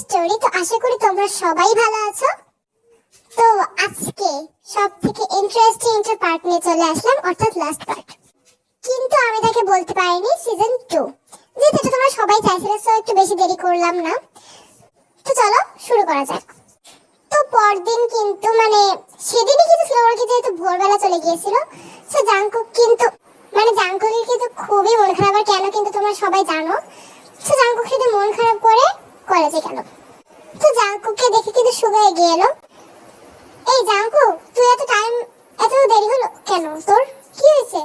Story তো আশা করি তোমরা সবাই ভালো আছো। তো আজকে সব থেকে ইন্টারেস্টিং একটা পার্ট চলে আসলাম, অর্থাৎ লাস্ট পার্ট কিন্তু আমি তাকে বলতে পারিনি সিজন টু যেহেতু তোমরা সবাই চাইছিলে একটু বেশি দেরি করলাম না। তো চলো, শুরু করা যাক। তো পরদিন কিন্তু মানে সেদিনই কিন্তু যেহেতু ভোরবেলা চলে গিয়েছিল কিন্তু মানে কিন্তু খুবই মন খারাপ। আর কেন কিন্তু তোমরা সবাই জানো? মন খারাপ করে কলেজে গেল। তো দেখে কিন্তু শুভা এগিয়ে এলো। এই জাঙ্কুক তুই এত টাইম এত দেরি হলো কেন? তোর কি হয়েছে?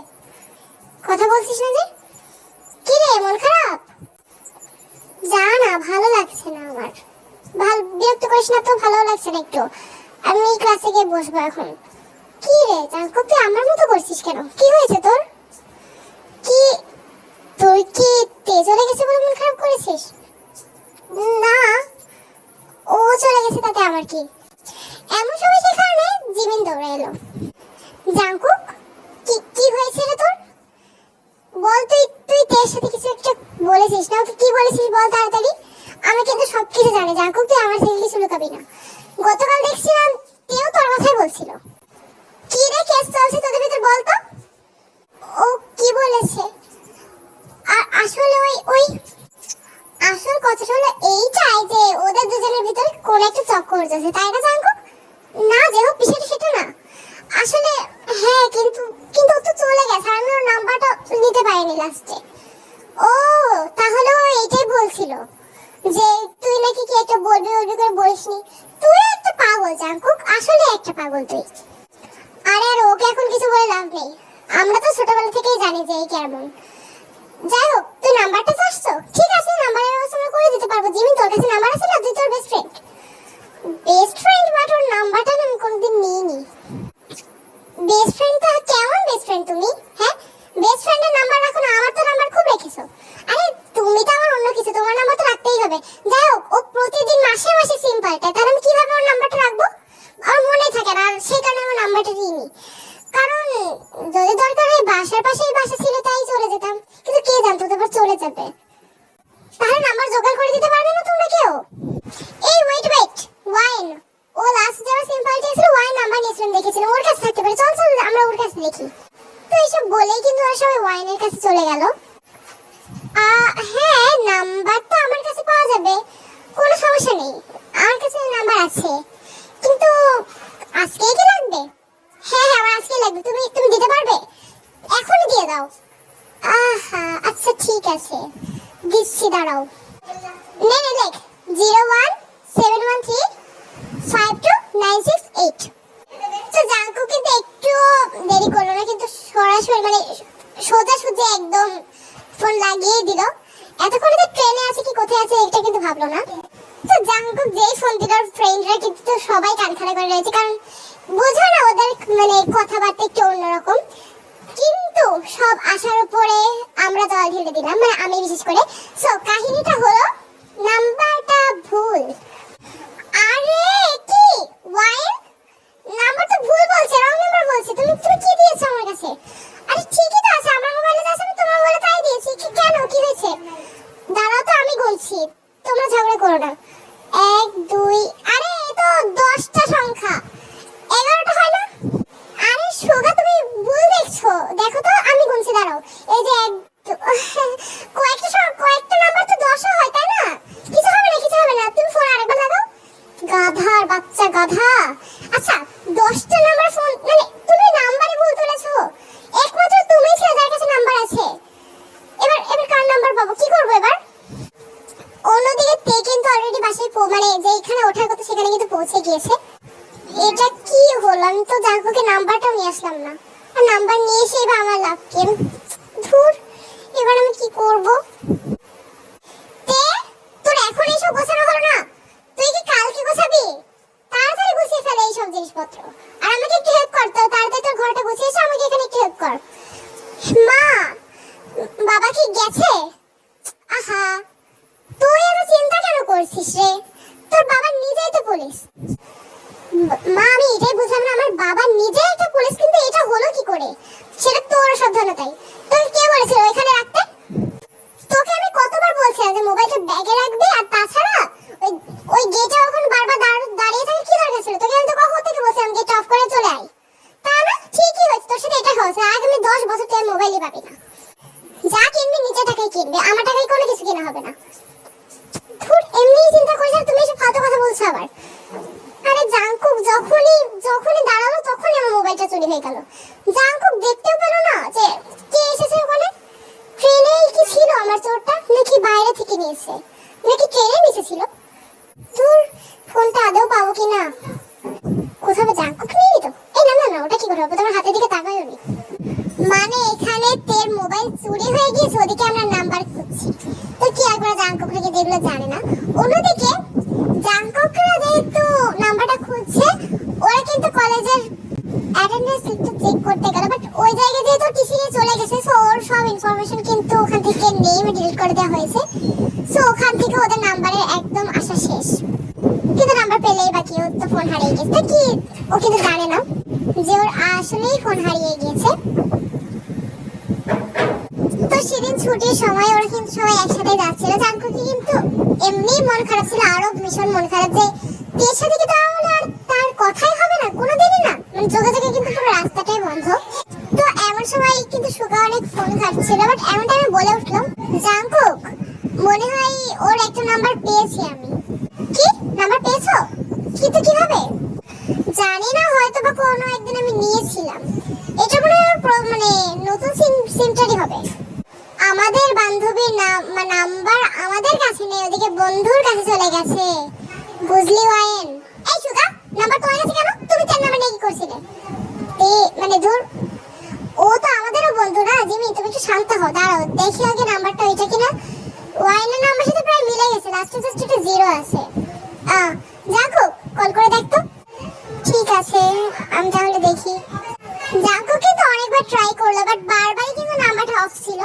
কথা বলছিস না যে? কি মন খারাপ? যা না, ভালো লাগছে না আমার। ভালো, বিরক্ত করিস না তো, ভালো লাগছে না একটু। আমি ক্লাসে গিয়ে বসবো এখন। কি রে জাঙ্কুক তুই আমার মতো করছিস কেন? কি হয়েছে তোর? কি তোর কি তেজ চলে গেছে বলে মন খারাপ করেছিস? না। ও চলে গেছে তাতে আমার কি? এমন সময় সে কারণে জিমিন দৌড়ে এলো। জাঙ্কুক কি কি হয়েছে রে তোর বল তুই তুই তের সাথে কিছু একটা বলেছিস না, ওকে কি বলেছিস বল তাড়াতাড়ি? আমি কিন্তু সব কিছু জানি, জাঙ্কুক, তুই আমার থেকে কিছু লুকাবি না। গতকাল দেখছিলাম তেও তোর কথাই বলছিল। কি রে কেস চলছে তোদের ভিতর বল তো? ও কি বলেছে? আর আসলে ওই ওই আসল কথাটা হলো এইটাই যে ওদের দুজনের ভিতরে কোন একটা চক্কর চলছে তাই না জাঙ্কু না যে হোক বিষয়টা সেটা না আসলে হ্যাঁ কিন্তু কিন্তু ও তো চলে গেছে আর আমি ওর নাম্বারটা নিতে পারিনি লাস্টে ও তাহলে ও এইটাই বলছিল যে তুই নাকি কি একটা বলবি বলবি করে বলিসনি তুই একটা পাগল জাঙ্কুক আসলে একটা পাগল তুই আরে আর ওকে এখন কিছু বলে লাভ নেই। আমরা তো ছোটবেলা থেকেই জানি যে এই কেমন। যাই হোক, তুই নাম্বারটা চাচ্ছ ঠিক আছে ব্যবস্থা আমরা করে দিতে পারব। জিমিন তোর কাছে নাম্বার আছে না? তুই তোর best friend best friend but ওর নাম্বারটা আমি কোনোদিন নিইনি। বেস্ট ফ্রেন্ড তো কেমন বেস্ট ফ্রেন্ড তুমি? হ্যাঁ? বেস্ট ফ্রেন্ডের নাম্বার রাখো না, আমার তো নাম্বার খুব রেখেছো। আরে, তুমি তো আমার অন্য কিছু, তোমার নাম্বার তো রাখতেই হবে। যাই হোক, ও প্রতিদিন মাসে মাসে সিম পাল্টায়, তাহলে আমি কীভাবে ওর নাম্বারটা রাখব? আমার মনে থাকে না, আর সেই কারণে আমার নাম্বারটা নিইনি কারণ যদি দরকার হয় বাসার পাশেই বাসা ছিল তাই চলে যেতাম। কিন্তু কে জানতো তারপর চলে যাবে। তাহলে নাম্বার জোগাড় করে দিতে পারবে না তোমরা কেউ? এই ওয়েট ওয়েট ওয়াইন ও লাস্ট যারা সিম্পল চেয়েছিল ওয়াইন নাম্বার নিয়েছিলাম, দেখেছিলাম। ওর কাছে থাকতে পারে। চল চল, আমরা ওর কাছে দেখি। তো এইসব বলেই কিন্তু ওরা সবাই ওয়াইনের কাছে চলে গেল। হ্যাঁ নাম্বার তো আমার কাছে পাওয়া যাবে। কোনো সমস্যা নেই। আমার কাছে নাম্বার আছে। কিন্তু আজকেই কি লাগবে? হ্যাঁ হ্যাঁ আমার আজকেই লাগবে। তুমি তুমি দিতে পারবে? এখনই দিয়ে দাও। আহা আচ্ছা ঠিক আছে। দিচ্ছি, দাঁড়াও। নে নে, লেখ। Zero one, seven one three, five two, nine six, eight. তো জাঙ্কু কিন্তু একটু দেরি করল না, কিন্তু সরাসরি মানে সোজা সুজি একদম ফোন লাগিয়ে দিল। এতক্ষণে তো ট্রেনে আছে কি, কোথায় আছে এটা কিন্তু ভাবলো না। তো জাঙ্কুক যেই ফোন দিল ফ্রেন্ডরা কিন্তু সবাই কান করে রয়েছে, কারণ বোঝো না ওদের মানে কথাবার্তা একটু অন্যরকম। কিন্তু সব আশার উপরে আমরা জল ঢেলে দিলাম মানে আমি বিশেষ করে। সো কাহিনীটা হলো, নাম্বারটা ভুল। আরে, কি? ওয়াইন নাম্বার তো ভুল বলছে রং নাম্বার বলছে। তুমি তুমি কি দিয়েছ আমার কাছে? আরে, ঠিকই তো আছে, আমার মোবাইলে আছে, আমি তোমার মোবাইলে তাই দিয়েছি। কি, কেন? কি হয়েছে? দাঁড়াও তো, আমি বলছি তোমরা ঝগড়া করো না। এক, দুই, আরে তো দশটা সংখ্যা। এগারোটা হয় আরে সোগা, তুমি ভুল দেখছ। দেখো তো, আমি গুনছি দাঁড়াও। এই যে কয়েকটা সং- কয়েকটা নাম্বার তো দশও হয় তাই না কিছু হবে না কিছু হবে না তুমি ফোন আরেকবার লাগাও গাধার বাচ্চা গাধা আচ্ছা দশটা নাম্বার ফোন মানে তুমি নাম্বারে ভুল তুলেছো একমাত্র তুমি ছিল যার কাছে নাম্বার আছে এবার এবার কার নাম্বার পাবো কি করব এবার অন্যদিকে তে কিন্তু অলরেডি বাসায় পৌ- মানে যেখানে ওঠার কথা সেখানে কিন্তু পৌঁছে গিয়েছে এটা কি হলো আমি তো জাঙ্কুকে নাম্বারটাও নিয়ে আসলাম না আর নাম্বার নিয়ে এসে এবার আমার লাভ কি আমি- ধুর এবার আমি কি করব তে তোর এখন এইসব গোছানো হলো না তুই কি কালকে গোছাবি তাড়াতাড়ি গুছিয়ে ফেলে এইসব জিনিসপত্র আর আমাকে একটু হেল্প কর তো তাড়াতাড়ি তোর ঘরটা গুছিয়ে এসে আমাকে এখানে একটু হেল্প কর মা বাবা কি গেছে? আহা, তুই এত চিন্তা কেন করছিস রে? তোর বাবা নিজেই তো পুলিশ। মা, আমি এটাই বুঝলাম না, আমার বাবা নিজেই একটা পুলিশ, কিন্তু এটা হলো কি করে? সেটা তোর সাবধানতাই তোকে কে বলেছিল ওইখানে রাখতে? তোকে আমি কতবার বলছিলাম যে মোবাইলটা ব্যাগে রাখবি, আর তাছাড়া ওই গেটে যখন বারবার দাঁড়- দাঁড়িয়ে থাকে, কি দরকার ছিল? তোকে আমি তো কখন থেকে বলছিলাম গেট অফ করে চলে আয়। তা না, ঠিকই হয়েছে, তোর সাথে এটা হয়েছে। আগামী দশ বছর তুই মোবাইলই পাবি না। যা কিনবি নিজে টাকায় কিনবি, আমার টাকায় কোনো কিছু কেনা হবে না। ধুর, এমনিই চিন্তা আর তুমি এসব ফালতু কথা বলছো আবার। আরে জাংকুক, যখনই যখনই দাঁড়াল তখনই আমার মোবাইলটা চুরি হয়ে গেল। জাংকুক, দেখতেও পেল না যে কে এসেছে ওখানে? ট্রেনে কি ছিল আমার চোরটা? নাকি বাইরে থেকে নিয়েছে? নাকি ট্রেনে মিশেছিল? তোর ফোনটা আদৌ পাবো কিনা কোথাও জাংকুক নিয়ে নিত এই না না না, ওটা কি করে হবে? তোমার হাতের দিকে তাকাইও নি। মানে এখানে তের মোবাইল চুরি হয়ে গিয়েছে, ওদিকে আমরা নাম্বার খুঁজছি। তো কি একবার জাংকুকরা কি যেগুলো জানে না। অন্যদিকে, জাংকুকরা যেহেতু নাম্বারটা খুঁজছে, ওরা কিন্তু কলেজের অ্যাটেন্ডেন্স লিস্টটা চেক করতে গেল বাট ওই জায়গায় যেহেতু টিসি নিয়ে চলে গেছে সো ওর সব ইনফরমেশন কিন্তু ওখান থেকে নেই ডিলিট করে দেওয়া হয়েছে। সো ওখান থেকে ওদের নাম্বারের একদম আসা শেষ। কিন্তু নাম্বার পেলেই বাকি ওর তো ফোন হারিয়ে গেছে। কি, ও কিন্তু জানে না যে ওর আসলেই ফোন হারিয়ে গিয়েছে সেদিন ছুটির সময় ওরা কিন্তু সবাই একসাথে যাচ্ছিল। জাঙ্কুকে কিন্তু এমনি মন খারাপ ছিল আরও ভীষণ মন খারাপ যে তের সাথে কি তাহলে আর তার কথাই হবে না? কোনোদিনই না। মানে যোগাযোগে কিন্তু পুরো রাস্তাটাই বন্ধ। তো এমন সময় কিন্তু সুগা অনেক ফোন ঘাটছিল বাট এমন টাইমে বলে উঠল জাংকুক মনে হয় ওর একটা নাম্বার পেয়েছি আমি কি নাম্বার পেয়েছ কিন্তু কীভাবে জানি না হয়তো বা কোনো একদিন আমি নিয়েছিলাম এটা মনে হয় ওর প্র- মানে নতুন সিম সিমটারই হবে আমাদের বান্ধবীর নাম্বার আমাদের কাছে নেই ওদিকে বন্ধুর কাছে চলে গেছে। বুঝলি, ওয়াইন? এই সুগা নাম্বার তোমার কাছে কেন? তুমি চার নাম্বার নিয়ে কি করছিলে? এ মানে ধর, ও তো আমাদেরও বন্ধু না, জিমি, তুমি একটু শান্ত হও, দাঁড়াও, দেখি আগে নাম্বারটা ওইটা কিনা। ওয়াইনের নাম্বার সাথে প্রায় মিলে গেছে লাস্টে জাস্ট একটা জিরো আছে আহ যাকো কল করে দেখ তো ঠিক আছে আমি তাহলে দেখি যাকো কিন্তু অনেকবার ট্রাই করল বাট বারবারই কিন্তু নাম্বারটা অফ ছিল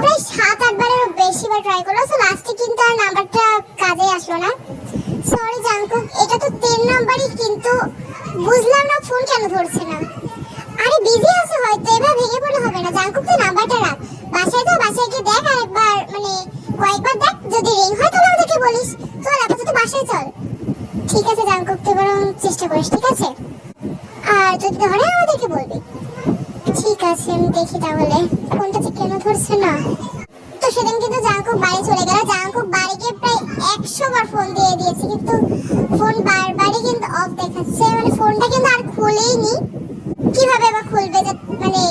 প্রায় সাত আটবারেরও বেশি বার ট্রাই করল তো লাস্টে কিন্তু আর নাম্বারটা কাজে আসলো না সরি জাঙ্কুক এটা তো তিন নাম্বারই কিন্তু বুঝলাম না ফোন কেন ধরছে না আরে বিজি আছে হয়তো এবার ভেঙে পড়লে হবে না জাঙ্কুক তুই নাম্বারটা রাখ বাসায় তো বাসায় গিয়ে দেখ আর একবার মানে কয়েকবার দেখ যদি রিং হয় তাহলে আমাদেরকে বলিস চল আপাতত বাসায় চল। ঠিক আছে জাঙ্কুক তুই বরং চেষ্টা করিস, ঠিক আছে? আর যদি ধরে, আমাদেরকে বলবি। ঠিক আছে, আমি দেখি তাহলে। ফোনটা যে কেন ধরছে না? তো সেদিন কিন্তু জাঙ্কুক বাড়ি চলে গেল। জাঙ্কুক বাড়ি গিয়ে প্রায় একশো বার ফোন দিয়ে দিয়েছে, কিন্তু ফোন বারবারই কিন্তু অফ দেখাচ্ছে। মানে ফোনটা কিন্তু আর খুলেইনি। কীভাবে বা খুলবে যে- মানে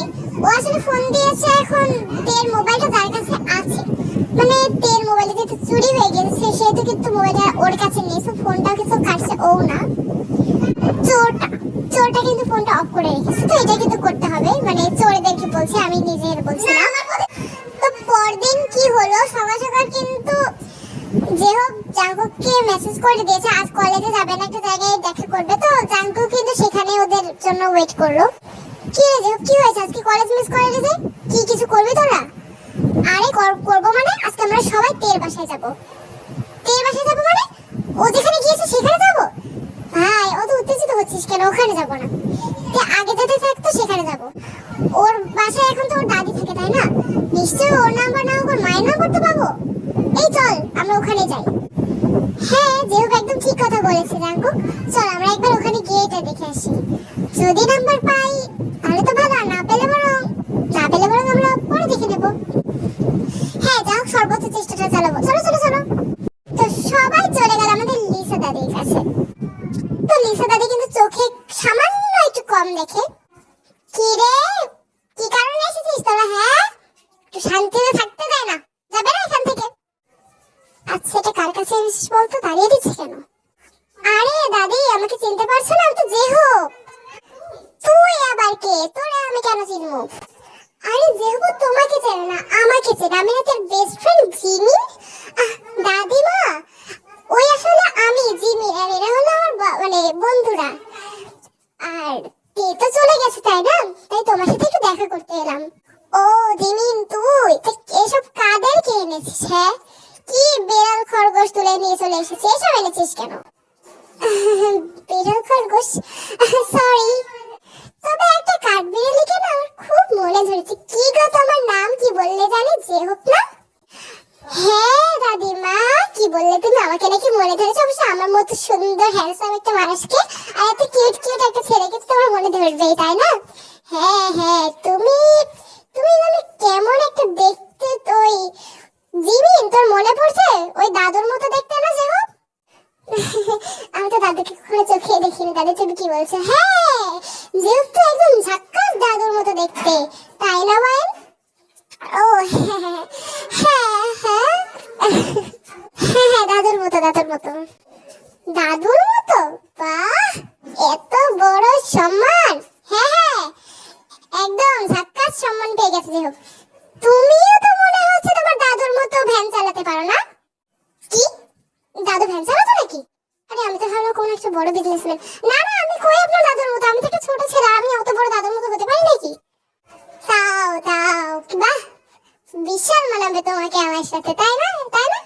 ও আসলে ফোন দিয়েছে এখন তের মোবাইলটা তার কাছে আছে মানে তের মোবাইল যেহেতু চুরি হয়ে গেছে সেহেতু কিন্তু মোবাইলটা ওর কাছে নেই সো ফোনটাও কিন্তু কাটছে ও না চোরটা চোরটা কিন্তু ফোনটা অফ করে রেখেছে তো এটা কিন্তু করতে হবে মানে চোরদেরকে বলছি আমি নিজের বলছি না তো পরদিন কি হলো সকাল সকাল কিন্তু যে হোক জাঙ্কুককে মেসেজ করে দিয়েছে? আজ কলেজে যাবে না, একটা জায়গায় দেখা করবে তো জাঙ্কুক কিন্তু সেখানে ওদের জন্য ওয়েট করল। কি রে কি হয়েছে? আজকে কলেজ মিস করে যে কি কিছু করবি তোরা? আরে কর- করব মানে? আজকে আমরা সবাই তের বাসায় যাব। তের বাসায় যাব মানে? ও যেখানে গিয়েছে সেখানে যাব? ভাই অত উত্তেজিত হচ্ছিস কেন? ওখানে যাব না। তে আগে যেতে থাকতো, সেখানে যাব। ওর বাসায় এখন তো ওর দাদি থাকে, তাই না? নিশ্চয়ই ওর নাম্বার না ওর মায়ের নাম্বার তো পাবো। এই চল, আমরা ওখানে যাই। হ্যাঁ যেহেতু একদম ঠিক কথা বলেছে জাঙ্কু চল, আমরা একবার ওখানে গিয়ে এটা দেখে আসি। যদি নাম্বার পাই তাহলে তো ভালো আর না পেলে বরং না পেলে বরং আমরা পরে দেখে নেব হ্যাঁ যাই হোক সর্বোচ্চ চেষ্টাটা চালাবো চলো চলো চলো তো সবাই চলে গেল আমাদের লিসা দাদির কাছে তো লিসা দাদি কিন্তু চোখে সামান্য একটু কম দেখে কি রে কি কারণে এসেছিস তোরা হ্যাঁ একটু শান্তিতে থাকতে দেয় না যাবে না এখান থেকে আচ্ছা এটা কার কাছে এসেছিস বলতো দাঁড়িয়ে দিচ্ছিস কেন আরে দাদি আমাকে চিনতে পারছ না আমি তো যে হোক তুই আবার কে তোরে আমি কেন চিনবো আরে যেহেতু তোমাকে চেনে না আমাকে চেনে আমি না তোর বেস্ট ফ্রেন্ড জিমি আহ, দাদিমা ওই আসলে আমি জিমি আর এরা হলো আমার বা- মানে বন্ধুরা আর তে চলে গেছে, তাই না? তাই তোমার সাথে একটু দেখা করতে এলাম। ও জিমিন তুই এসব কাদের কে এনেছিস হ্যাঁ? কি বেড়াল খরগোশ তুলে নিয়ে চলে এসেছি, এসব এনেছিস কেন? বিড়াল খরগোশ? সরি তবে একটা কাঠবিড়ালিকে না আমার খুব মনে ধরেছে। কি গো তোমার নাম কি বললে জানি? যে হোক না। হ্যাঁ দাদিমা, কি বললে তুমি? আমাকে নাকি মনে ধরেছো অবশ্য আমার মতো সুন্দর হ্যান্ডসাম একটা মানুষকে। আর এত কিউট কিউট একটা ছেলেকে তোমার মনে ধরবেই, তাই না? হ্যাঁ হ্যাঁ তুমি তুমি মানে কেমন একটা দেখতে তো ওই জিমিন? তোর মনে পড়ছে? ওই দাদুর মতো দেখতে না যে আমি তো দাদুকে কখনো চোখে দেখিনি। দাদু, তুমি কি বলছো? হ্যাঁ যেহেতু তো একদম ঝাক্কাস দাদুর মতো দেখতে, তাই না, ওয়াইন? ও হ্যাঁ হ্যাঁ হ্যাঁ। হ্যাঁ হ্যাঁ দাদুর মতো দাদুর মতো। দাদুর মতো? বাহ! এত বড় সম্মান। হ্যাঁ হ্যাঁ। একদম ঝাক্কাস সম্মান পেয়ে গেছে যে হোক। তুমিও তো মনে হচ্ছে তোমার দাদুর মতো ভ্যান চালাতে পারো না? কি? দাদু ভ্যান চালাতো নাকি? আরে, আমি তো ভাবলাম কোন একটা বড় বিজনেসম্যান না না, আমি কই আপনার দাদুর মতো? আমি তো একটা ছোট ছেলে, আমি অত বড় দাদুর মতো হতে পারি নাকি? তাও তাও, বাহ! বিশাল মানাবে তোমাকে আমার সাথে, তাই না? তাই না?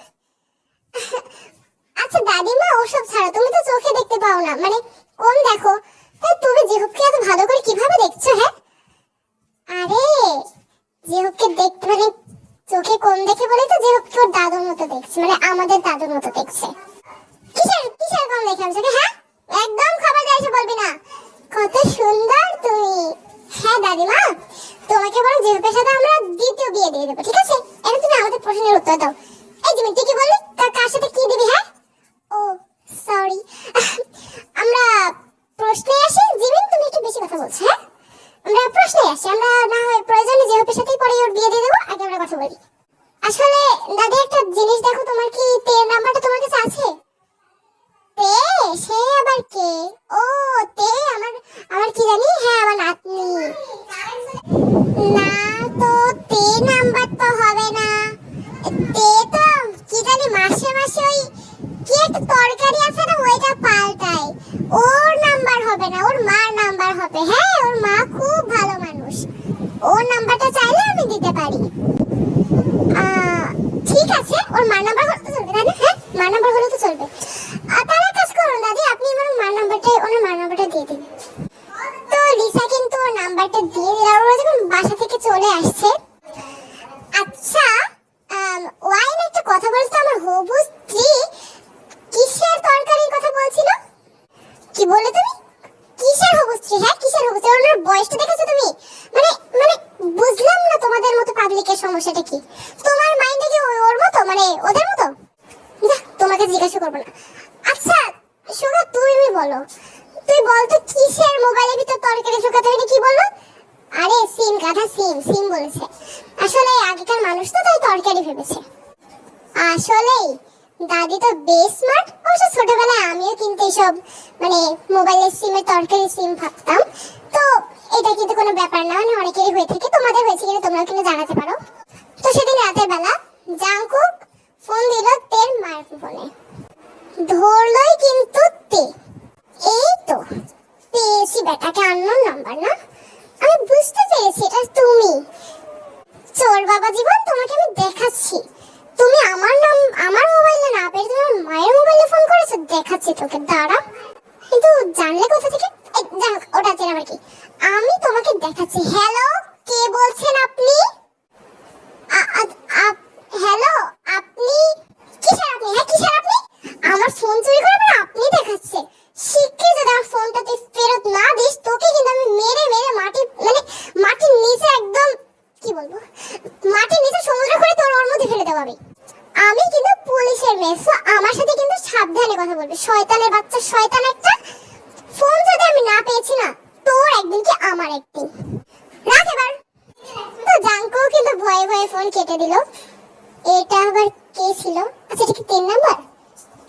আচ্ছা দাদিমা, ওসব ছাড়ো, তুমি তো চোখে দেখতে পাও না। মানে কোন দেখো। তাই তুমি জেহুবকে এত ভালো করে কীভাবে দেখছ হ্যাঁ? আরে জেহুবকে দেখতে মানে চোখে কোন দেখে বলে তো জেহুবকে ওর দাদুর মতো দেখছে মানে আমাদের দাদুর মতো দেখছে। কিসের কিসের কম দেখে আমি হ্যাঁ? একদম খবরদার এসে বলবি না। কত সুন্দর তুমি। হ্যাঁ দাদিমা। তোমাকে জেহুবের সাথে আমরা দ্বিতীয় বিয়ে দিয়ে দেবো, ঠিক আছে? তুমি আমাদের প্রশ্নের উত্তর দাও। এই বললি? কার সাথে কি দিবি হ্যাঁ? ও সরি আমরা প্রশ্নে আসি? জিমিন, তুমি একটু বেশি কথা বলছো হ্যাঁ? আমরা প্রশ্নে আসি। আমরা না হয় প্রয়োজনে জেহুবের সাথেই পরে ওর বিয়ে দিয়ে দেবো, আগে আমরা কথা বলি। আসলে দাদি, একটা জিনিস দেখো তোমার কি তের নাম্বারটা তোমার কাছে আছে তে সে আবার কে ও তে আমার আমার কি জানি হ্যাঁ আমার নাতনি না তো তে নাম্বার তো হবে না তে তো কি জানি মাসে মাসে ওই কি একটা তরকারি আছে না ওইটা পাল্টায় ওর নাম্বার হবে না ওর মার নাম্বার হবে হ্যাঁ ওর মা খুব ভালো মানুষ ওর নাম্বারটা চাইলে আমি দিতে পারি আহ, ঠিক আছে ওর মার নাম্বার হলে তো চলবে তাই না হ্যাঁ মার নাম্বার হলে তো চলবে আর তাহলে এক কাজ করুন দাদি আপনি আমার মার নাম্বারটা ওনার মার নাম্বারটা দিয়ে দিন তো লিসা কিন্তু ওর নাম্বারটা দিয়ে দিল আর ওরা যখন বাসা থেকে চলে আসছে আচ্ছা আম, ওয়াইন একটা কথা বলতো আমার হবু স্ত্রী কিসের তরকারির কথা বলছিল কি বলে তুমি কিসের হবু স্ত্রী হ্যাঁ কিসের হবু স্ত্রী ওনার বয়সটা দেখেছ তুমি মানে মানে বুঝলাম না তোমাদের মতো পাবলিকের সমস্যাটা কি তোমার মাইন্ডে কি ওই- ওর মতো মানে ওদের মতো না তোমাকে জিজ্ঞাসা করব না আচ্ছা সুগা তুমি বলো তুই বল তো কিসের মোবাইলের ভিতর তরকারি শুকাতে হয়নি কি বলল আরে সিম গাধা সিম সিম বলেছে আসলে আগেকার মানুষ তো তাই তরকারি ভেবেছে আসলেই দাদি তো বেশ স্মার্ট অবশ্য ছোটবেলায় আমিও কিন্তু এসব মানে মোবাইলের সিমের সিম ভাবতাম। তো এটা কিন্তু কোনো ব্যাপার না মানে অনেকেরই হয়ে থাকে, তোমাদের হয়েছে কিনা তোমরাও কিন্তু জানাতে পারো। তো সেদিন রাতের বেলা জাংকুক ফোন দিল তের মায়ের ফোনে। ধরলই কিন্তু তে। এই তো পেয়েছি বেটাকে আননোন নাম্বার না? আমি বুঝতে পেরেছি, এটা তুমি। চোর বাবা জীবন, তোমাকে আমি দেখাচ্ছি। তুমি আমার নাম, আমার মোবাইলে না পেরে তুমি আমার মায়ের মোবাইলে ফোন করেছ, দেখাচ্ছি তোকে, দাঁড়া। কিন্তু জানলে কোথা থেকে ওটা চেনা আর কি আমি তোমাকে দেখাচ্ছি। হ্যালো কে বলছেন আপনি? হ্যালো আপনি কিসের আপনি? হ্যাঁ কিসের আপনি? আমার ফোন চুরি করে আপনি দেখাচ্ছে শিখে যদি আমার ফোনটা তুই ফেরত না দিস তোকে কিন্তু আমি মেরে মেরে মাটি মানে মাটির নিচে একদম কি বলব মাটির নিচে সমুদ্র করে তোর ওর মধ্যে ফেলে দেবো আমি আমি কিন্তু পুলিশের মেয়ে so আমার সাথে কিন্তু সাবধানে কথা বলবি শয়তানের বাচ্চা শয়তান একটা ফোন যদি আমি না পেয়েছি না তোর একদিন কি আমার একদিন রাখ এবার তো জাঙ্কু কিন্তু ভয়ে ভয়ে ফোন কেটে দিল এটা আবার কে ছিল আচ্ছা এটা কি তিন নাম্বার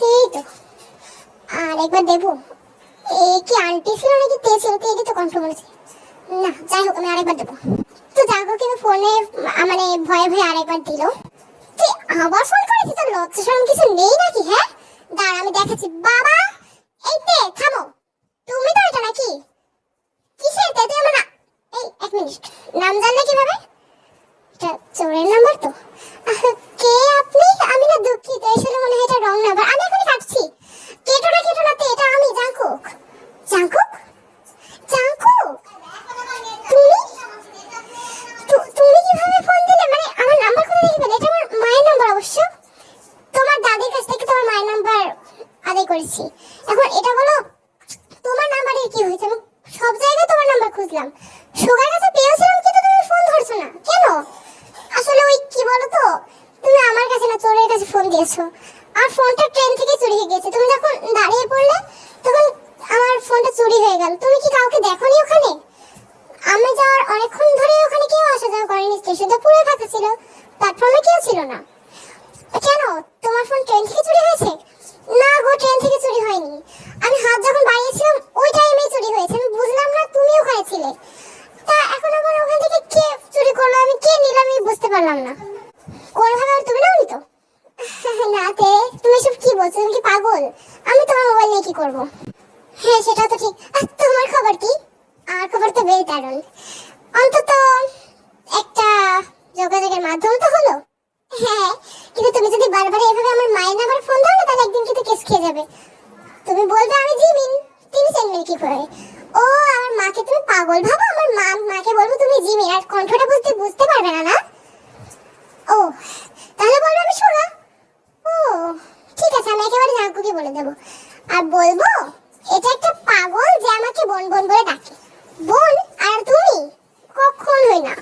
এই তো আর একবার দেবো এ কি আন্টি ছিল নাকি তে ছিল তো এটা তো কনফার্ম হয়েছে না যাই হোক আমি আরেকবার দেবো তো জাঙ্কু কিন্তু ফোনে মানে ভয়ে ভয়ে আরেকবার দিল তুই আবার ফোন করেছিস তোর লজ্জা শরম কিছু নেই নাকি হ্যাঁ দাঁড়া আমি দেখাচ্ছি বাবা এই তে থামো তুমি তো এটা নাকি কিসের তে তুই আমার না- এই এক মিনিট নাম জানলে কীভাবে? এটা চোরের নাম্বার তো। কে আপনি? আমি না দুঃখিত আসলে মনে হয় এটা রং নাম্বার। আমি এখন কাটছি কেটো না কেটো না তে এটা আমি জাঙ্কুক জাঙ্কুক জাঙ্কুক তুমি তু- তুমি কীভাবে ফোন দিলে মানে আমার নাম্বার কোথা থেকে পেলে এটা আমার মায়ের নাম্বার অবশ্য তোমার দাদির কাছ থেকে তোমার মায়ের নাম্বার আদায় করেছি এখন এটা বলো তোমার নাম্বারে কি হয়েছে আমি সব জায়গায় তোমার নাম্বার খুঁজলাম সুগার কাছে পেয়েছিলাম কিন্তু তুমি ফোন ধরছো না কেন আসলে ওই কি বলো তো তুমি আমার কাছে না চোরের কাছে ফোন দিয়েছ আর ফোনটা ট্রেন থেকে চুরি হয়ে গেছে। তুমি যখন দাঁড়িয়ে পড়লে, তখন আমার ফোনটা চুরি হয়ে গেল। তুমি কি কাউকে দেখোনি ওখানে? আমি যাওয়ার অনেকক্ষণ ধরে ওখানে কেউ আসা যাওয়া করেনি। স্টেশনটা পুরো ফাঁকা ছিল। প্ল্যাটফর্মে কেউ ছিল না। কেন? তোমার ফোন ট্রেন থেকে চুরি হয়েছে? না গো, ট্রেন থেকে চুরি হয়নি। আমি হাত যখন বাড়িয়েছিলাম, ওই টাইমেই চুরি হয়েছে। আমি বুঝলাম না তুমি ওখানে ছিলে। তা এখন আবার ওখান থেকে কে চুরি করল? আমি কে নিলাম আমি বুঝতে পারলাম না। কোনোভাবে তুমি নাওনি তো? না তে তুমি সব কি বলছো? তুমি কি পাগল? আমি তোমার মোবাইল নিয়ে কি করব? হ্যাঁ সেটা তো ঠিক। আর তোমার খবর কি? আমার খবর তো বেশ দারুণ। অন্তত একটা যোগাযোগের মাধ্যম তো হলো। হ্যাঁ কিন্তু তুমি যদি বারবার এভাবে আমার মায়ের নাম্বার ফোন দাও না, তাহলে একদিন কিন্তু কেস খেয়ে যাবে। তুমি বলবে আমি জিমিন তিনি চেনবেন কি করে। ও, আমার মাকে তুমি পাগল ভাবো? আমার মা, মাকে বলব তুমি জিমিন আর কণ্ঠটা বুঝতে বুঝতে পারবে না না? ও, তাহলে বলব আমি সোনা। আমি একেবারে জাঙ্কুকে বলে দেবো। আর বলব, এটা একটা পাগল যে আমাকে বোন বোন বলে ডাকে। বোন, আর তুমি? কখন হই না।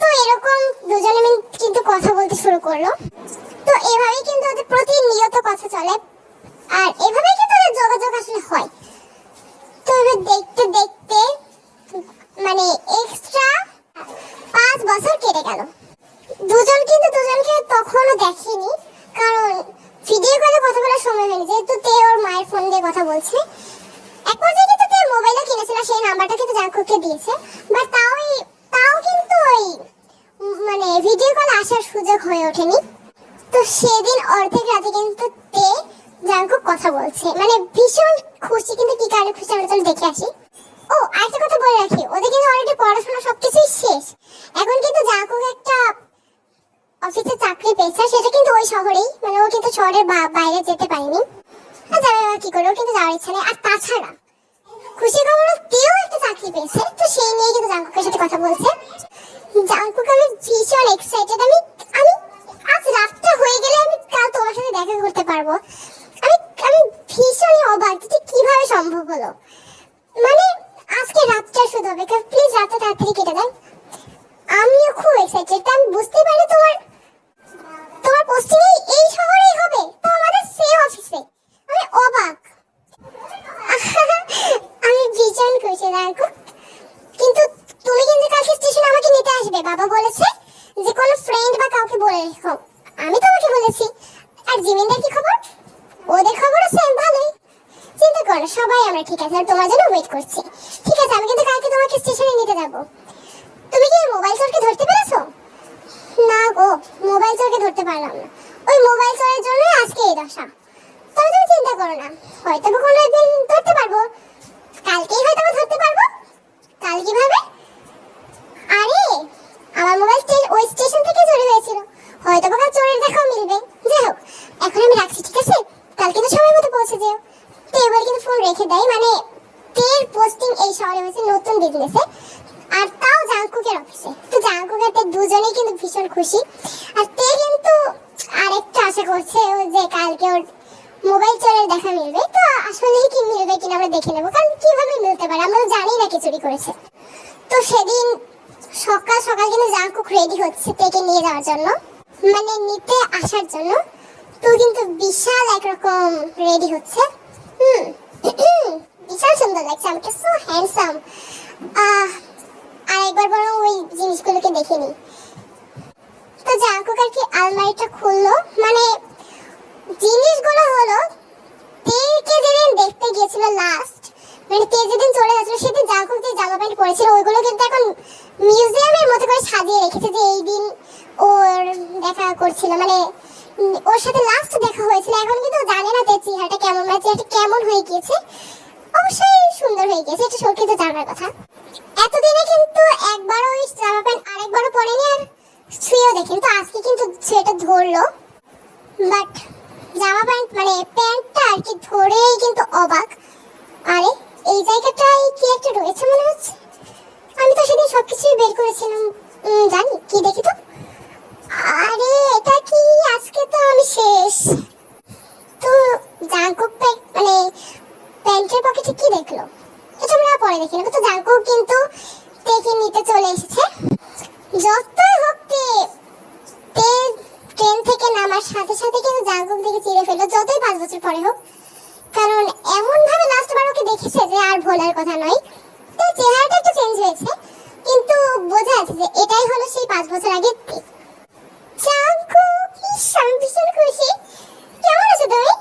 তো এরকম দুজনে মিলে কিন্তু কথা বলতে শুরু করল। তো এভাবেই কিন্তু ওদের প্রতিনিয়ত কথা চলে। আর এভাবেই কিন্তু ওদের যোগাযোগ আসলে হয়। তো এবার দেখতে দেখতে মানে এক্সট্রা পাঁচ বছর কেটে গেল। দুজন কিন্তু দুজনকে তখনও দেখেনি। কারণ ভিডিও কলে কথা বলার সময় হয়নি, যেহেতু তে ওর মায়ের ফোন দিয়ে কথা বলছে। এক পর্যায়ে কিন্তু তে মোবাইলও কিনেছিল, সেই নাম্বারটা কিন্তু জাঙ্কুককে দিয়েছে। বাট তাও তাও কিন্তু ওই মানে ভিডিও কল আসার সুযোগ হয়ে ওঠেনি। তো সেদিন অর্ধেক রাতে কিন্তু তে জাঙ্কুক কথা বলছে। মানে ভীষণ খুশি কিন্তু কি কারণে খুশি আমরা চলো দেখে আসি। ও, আরেকটা কথা বলে রাখি, ওদের কিন্তু অলরেডি পড়াশোনা সবকিছুই শেষ। এখন কিন্তু জাঙ্কুক একটা অফিসে চাকরি পেয়েছে সেটা কিন্তু ওই শহরেই। মানে ও কিন্তু শহরের বাইরে যেতে পারেনি। যাবে কি করে ও কিন্তু যাওয়ার ইচ্ছা নেই। আর তাছাড়া, খুশি খবর কেউ একটা চাকরি পেয়েছে। তো সেই নিয়ে কিন্তু জাঙ্কুকের সাথে কথা বলছে। জাঙ্কুক আমি ভীষণ এক্সাইটেড আমি আমি আজ রাতটা হয়ে গেলে আমি কাল তোমার সাথে দেখা করতে পারব আমি আমি ভীষণই অবাক যে কীভাবে সম্ভব হলো মানে আজকে রাতটা শুধু হবে প্লিজ রাতটা তাড়াতাড়ি কেটে দেন আমিও খুব এক্সাইটেড আমি বুঝতে পারি তোমার তোমার পোস্টিং এই শহরেই হবে তো আমাদের সেম অফিসে আমি অবাক আমি ভীষণ খুশি দেখো কিন্তু তুমি কিন্তু কালকে স্টেশনে আমাকে নিতে আসবে বাবা বলেছে যে কোনো ফ্রেন্ড বা কাউকে বলে রেখো আমি তোমাকে বলেছি আর জিমিনদের কি খবর ওদের খবরও সেম ভালোই চিন্তা করো না, সবাই আমরা ঠিক আছে তোমার জন্য ওয়েট করছি। ঠিক আছে, আমি কিন্তু কালকে তোমাকে স্টেশনে নিতে যাব। তুমি কি মোবাইল চোরকে ধরতে পেরেছ? না গো মোবাইল চোরকে ধরতে পারলাম না। ওই মোবাইল চোরের জন্যই আজকে এই দশা। তবে তুমি চিন্তা করো না, হয়তো বা কোনো একদিন ধরতে পারব। কালকেই হয়তো ধরতে পারব। কাল কীভাবে? আরে, আমার মোবাইল ওই স্টেশন থেকে চুরি হয়েছিল। হয়তো বা কাল চোরের দেখাও মিলবে। যাই হোক, এখন আমি রাখছি, ঠিক আছে? কাল কিন্তু সময় মতো পৌঁছে যেও। তো এবার কিন্তু ফোন রেখে দেয়। মানে তের পোস্টিং এই শহরে হয়েছে নতুন বিজনেসে আর তাও জাঙ্কুকের অফিসে তো জাঙ্কুকের তে দুজনেই কিন্তু ভীষণ খুশি। আর তে কিন্তু আরেকটা আশা করছে যে কালকে ওর মোবাইল চোরের দেখা মিলবে। তো আসলে কি মিলবে কিনা আমরা দেখে নেব। কারণ কীভাবে মিলতে পারে? আমরা জানি না কে চুরি করেছে। তো সেদিন সকাল সকাল কিন্তু জাঙ্কুক রেডি হচ্ছে তেকে নিয়ে যাওয়ার জন্য। মানে নিতে আসার জন্য। তো কিন্তু বিশাল একরকম রেডি হচ্ছে। হুম বিশাল সুন্দর লাগছে আমাকে সো হ্যান্ডসাম আর একবার বরং ওই জিনিসগুলোকে দেখে নিই। তো জাঙ্কুক আর কি আলমারিটা খুললো? মানে জিনিসগুলো হলো তেকে যেদিন দেখতে গিয়েছিল লাস্ট মানে তে যেদিন চলে গেছিল, সেদিন জাঙ্কুক যে জামা প্যান্ট পরেছিল, ওইগুলো কিন্তু এখন মিউজিয়ামের মতো করে সাজিয়ে রেখেছে যে এই দিন ওর দেখা করছিল। মানে ওর সাথে লাস্ট দেখা হয়েছিল, এখন কিন্তু জানে না তে চেহারাটা কেমন মানে চেহারাটা কেমন হয়ে গিয়েছে। অবশ্যই সুন্দর হয়ে গেছে এটা সব কিন্তু জানার কথা। এতদিনে কিন্তু একবারও ওই জামা প্যান্ট আরেকবারও পরেনি, আর ছুঁয়েও দেখেন তো আজকে কিন্তু সেটা ধরলো। বাট জামা প্যান্ট মানে প্যান্টটা আর কি ধরেই কিন্তু অবাক। আরে, এই জায়গাটায় কি একটা রয়েছে মনে হচ্ছে? আমি তো সেদিন সবকিছুই বের করেছিলাম জানি, কি দেখি তো? আরে, এটা কি? আজকে তো আমি শেষ। তো জাঙ্কুক মানে প্যান্টের পকেটে কি দেখল? এটা আমরা পরে দেখি। নেব তো জাঙ্কুক কিন্তু টেকে নিতে চলে এসেছে। যতই হোক তে তে ট্রেন থেকে নামার সাথে সাথে কিন্তু জাঙ্কুক দিকে চিড়ে ফেলল, যতই পাঁচ বছর পরে হোক। কারণ এমন ভাবে লাস্ট বার ওকে দেখেছে যে আর ভোলার কথা নয়। তার চেহারাটা একটু চেঞ্জ হয়েছে। কিন্তু বোঝা যাচ্ছে যে এটাই হলো সেই পাঁচ বছর আগের জাঙ্কুক ইস ভীষণ খুশি কেমন আছো তুমি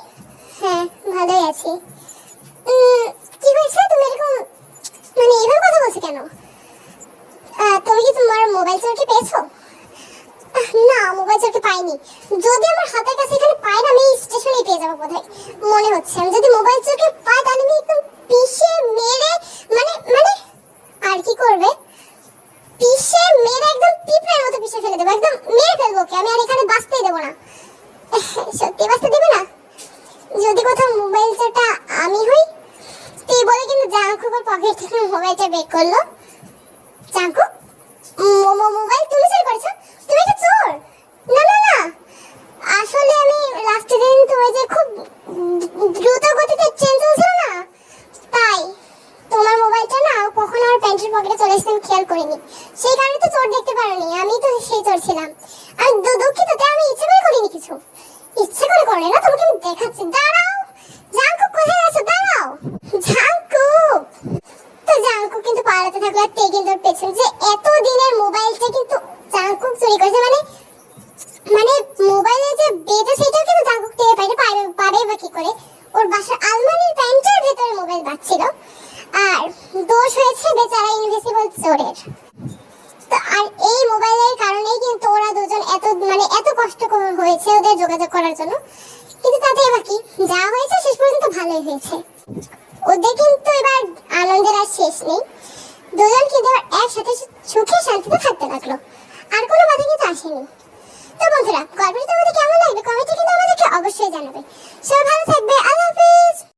হ্যাঁ ভালোই আছি কি হয়েছে? মানে এভাবে কথা বলছো কেন তুমি কি মোবাইল চোরকে পেয়েছ না মোবাইল চোরকে পাইনি যদি আমার হাতের কাছে এখানে পাই না আমি স্টেশনে পেয়ে যাব বোধহয় মনে হচ্ছে আমি যদি মোবাইল চোরকে পাই তাহলে আমি একদম পিষে মেরে মানে মানে আর কি করবে পিষে মেরে একদম পিঁপড়ের মতো পিষে ফেলে দেবো একদম ওকে, আমি আর এখানে বাঁচতেই দেবো না। সত্যি বাঁচতে দেবে না? যদি কোথাও মোবাইল আমি হই, তুই বলে কিন্তু জাঙ্কুকের পকেট থেকে মোবাইলটা বের করল জাঙ্কু মোমো মোবাইল তুমি চুরি করেছ তুমি একটা চোর না না না আসলে আমি লাস্টের দিন তুমি যে খুব দ্রুত গতিতে ট্রেন চলছিল না তাই তোমার মোবাইলটা না কখনো আমার প্যান্টের পকেটে চলে এসেছে আমি খেয়াল করিনি সেই কারণে তো চোর দেখতে পারোনি আমি তো সেই চোর ছিলাম আমি দু- দুঃখিত তাই আমি ইচ্ছে করে করিনি কিছু ইচ্ছে করে করে না তোমাকে আমি দেখাচ্ছি দাঁড়াও জাঙ্কু কোথায় আছো দাঁড়াও জাঙ্কু তো জাঙ্কু পালাতে থাকল আর তে কিন্তু ওর পেছন। যে এত দিনের মোবাইলটা কিন্তু জাঙ্কুক চুরি করেছে মানে মানে মোবাইলে যে বেজে সেটাও কিন্তু জাঙ্কুক টের পাইনি পাবে পাবে বা কি করে। ওর বাসার আলমারির প্যান্টের ভেতরে মোবাইল বাজছিল। আর দোষ হয়েছে বেচারা ইনভিসিবল চোরের। আর এই মোবাইলের কারণেই কিন্তু ওরা দুজন এত মানে এত কষ্ট হয়েছে ওদের যোগাযোগ করার জন্য। কিন্তু তাতে এবার কি? যা হয়েছে শেষ পর্যন্ত ভালোই হয়েছে। ওদের কিন্তু এবার আনন্দের আর শেষ নেই। দুজন কিন্তু এবার একসাথে সুখে, শান্তিতে থাকতে লাগল আর কোনো বাধা কিন্তু আসেনি। তো বন্ধুরা, গল্পটি তোমাদের কেমন লাগবে? কমেন্টে কিন্তু আমাদেরকে অবশ্যই জানাবে। সবাই ভালো থাকবে। আল্লাহ হাফিজ।